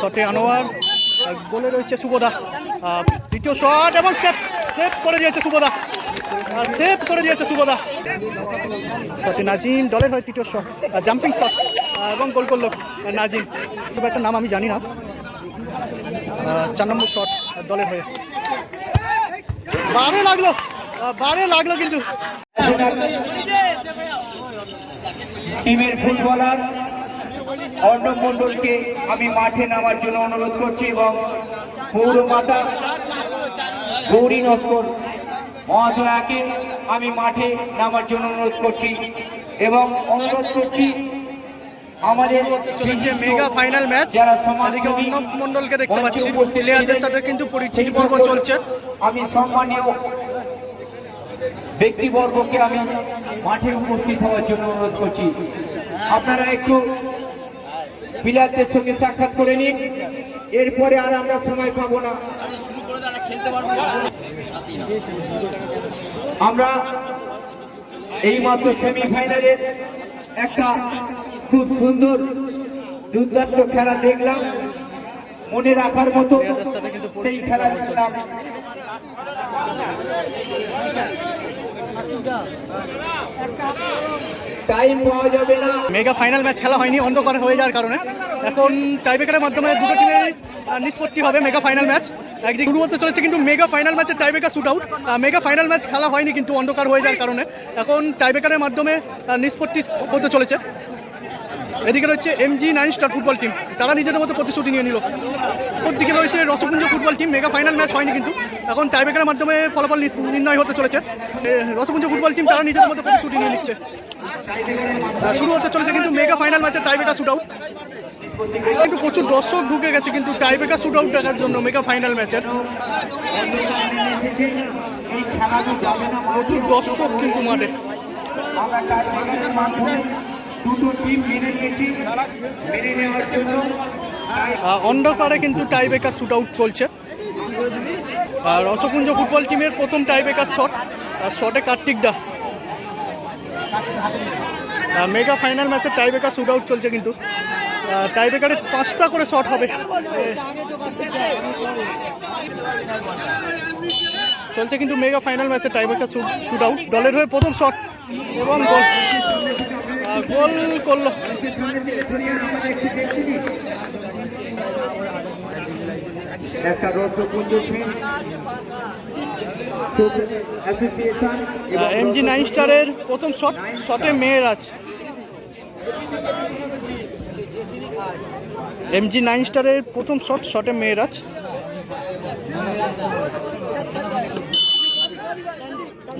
শটে আনোয়ার গোলে রয়েছে আহ, দ্বিতীয় শট এবং সেভ সেভ করে দিয়েছে সুবোদা সেভ করে দিয়েছে সুবোদা শটে নাজিম দলের হয় তৃতীয় শট জাম্পিং শট এবং গোল করল নাজিম। খুব একটা নাম আমি জানি না। চার নম্বর শট দলের হয়ে। বারে লাগল বারে লাগল কিন্তু। টিমের ফুটবলার অর্ণব মণ্ডলকে আমি মাঠে নামার জন্য অনুরোধ করছি এবং পৌরমাতা গৌরী নস্কর মহাশয়াকে আমি মাঠে নামার জন্য অনুরোধ করছি এবং অনুরোধ করছি আমাদের চলেছে মেগা ফাইনাল ম্যাচ। যারা সমাজসেবী অর্ণব মণ্ডলকে দেখতে পাচ্ছি। প্লেয়ারদের সাথে কিন্তু পরিচিতি পর্ব চলছে। আমি সম্মানীয় ব্যক্তিবর্গকে আমি মাঠে উপস্থিত হওয়ার জন্য অনুরোধ করছি। আপনারা একটু প্লেয়ারদের সঙ্গে সাক্ষাৎ করে নিন এরপরে আর আমরা সময় পাবো না। আমরা এই এইমাত্র সেমিফাইনালের একটা খুব সুন্দর, দুর্দান্ত খেলা দেখলাম। মনে রাখার মতো সেই খেলা দেখলাম মেগা ফাইনাল ম্যাচ খেলা হয়নি অন্ধকার হয়ে যাওয়ার কারণে। এখন টাইব্রেকারের মাধ্যমে দুটো টিমের নিষ্পত্তি হবে মেগা ফাইনাল ম্যাচ একদিকে শুরু হতে চলেছে কিন্তু মেগা ফাইনাল ম্যাচে tiebreaker shoot out mega final match খেলা হয়নি কিন্তু অন্ধকার হয়ে যাওয়ার কারণে। এখন টাইব্রেকারের মাধ্যমে নিষ্পত্তি হতে চলেছে। এদিকে রয়েছে MG nine star football team তারা নিজেদের মতো প্রতিশ্রুতি নিয়ে নিল। দিকে রয়েছে Rasapunja football team mega final match হয়নি কিন্তু। এখন টাইব্রেকারের মাধ্যমে ফলাফল নির্ণয় হতে চলেছে। এ, রসপুঞ্জ ফুটবল টিম তারা নিজেদের মতো প্রতিশ্রুতি নিয়ে নিচ্ছে। শুরু হতে চলেছে কিন্তু মেগা ফাইনাল ম্যাচে টাইব্রেকার শুট আউট কিন্তু প্রচুর দর্শক ঢুকে গেছে, কিন্তু টাইব্রেকার শুট আউট দেখার জন্য মেগা ফাইনাল ম্যাচের প্রচুর দর্শক কিন্তু মাঠে। অন্ধকারে কিন্তু টাইব্রেকার শুট আউট চলছে। আর রসপুঞ্জ ফুটবল টিমের প্রথম টাইব্রেকার শট আর শটে কার্তিক দা। মেগা ফাইনাল ম্যাচে টাইব্রেকার শুট আউট চলছে কিন্তু। টাইব্রেকারে পাঁচটা করে শট হবে। চলছে কিন্তু মেগা ফাইনাল ম্যাচে টাইব্রেকার শুট আউট দলের হয়ে প্রথম শট এবং গোল গোল করল। একটা এমজি নাইন স্টারের প্রথম শট শটে মেয়ের আছে এমজি নাইন স্টারের প্রথম শট শটে মেয়েরাজ।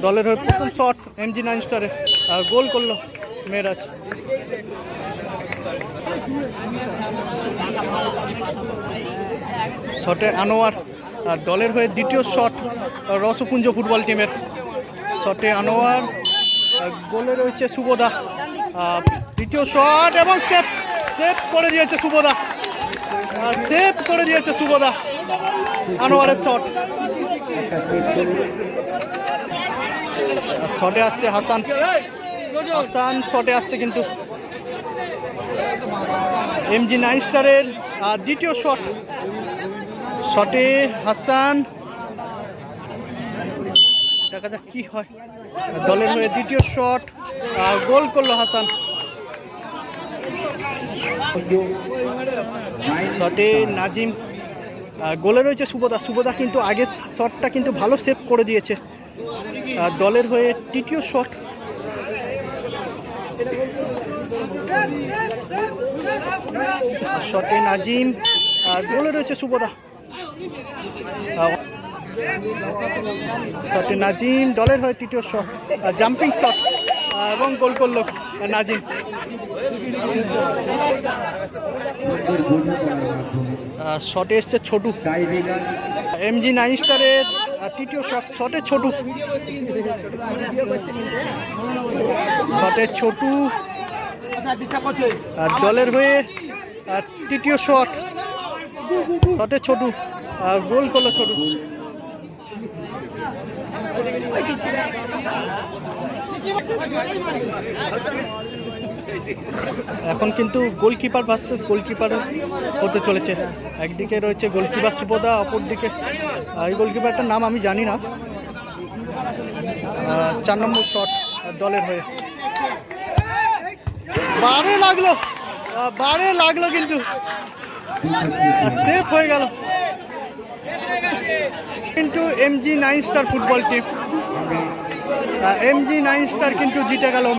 দলের হয়ে প্রথম শট এমজি নাইন স্টারে আর গোল করল মেয়েরাজ। শটে আনোয়ার, আর দলের হয়ে দ্বিতীয় শট রসপুঞ্জ ফুটবল টিমের শটে আনোয়ার গোলে রয়েছে সুবোদা দ্বিতীয় শট এবং সেভ সেভ করে দিয়েছে সুবোদা সেভ করে দিয়েছে সুবোদা আনোয়ারের শট শটে আসছে হাসান। হাসান শটে আসছে কিন্তু। এমজি নাইন স্টারের দ্বিতীয় শট শটে হাসান। দেখা যাক কি হয়। দলের হয়ে দ্বিতীয় শট গোল করল হাসান। শটে নাজিম গোলে রয়েছে সুবোদা সুবোদা কিন্তু আগের শটটা কিন্তু ভালো সেভ করে দিয়েছে। আর দলের হয়ে তৃতীয় শট। শটে নাজিম, আর গোলে রয়েছে সুবোদা শটে নাজিম, দলের হয়ে তৃতীয় শট। জাম্পিং শট এবং গোল করল নাজিম। শটে এসছে ছোটু। এমজি নাইন স্টারের তৃতীয় শট, শটে ছোটু। শটে ছোটু। আর দলের হয়ে, আর তৃতীয় শট। শটে ছোটু। আর গোল করল ছোটু। এখন কিন্তু গোলকিপার ভার্সেস গোলকিপার হতে চলেছে। একদিকে রয়েছে গোলকিপার সুপদা অপরদিকে এই গোলকিপারটার নাম আমি জানি না। চার নম্বর শট দলের হয়ে। বারে লাগল বারে লাগল কিন্তু। সেফ হয়ে গেল। কিন্তু MG nine star football team MG nine star কিন্তু জিতে গেল।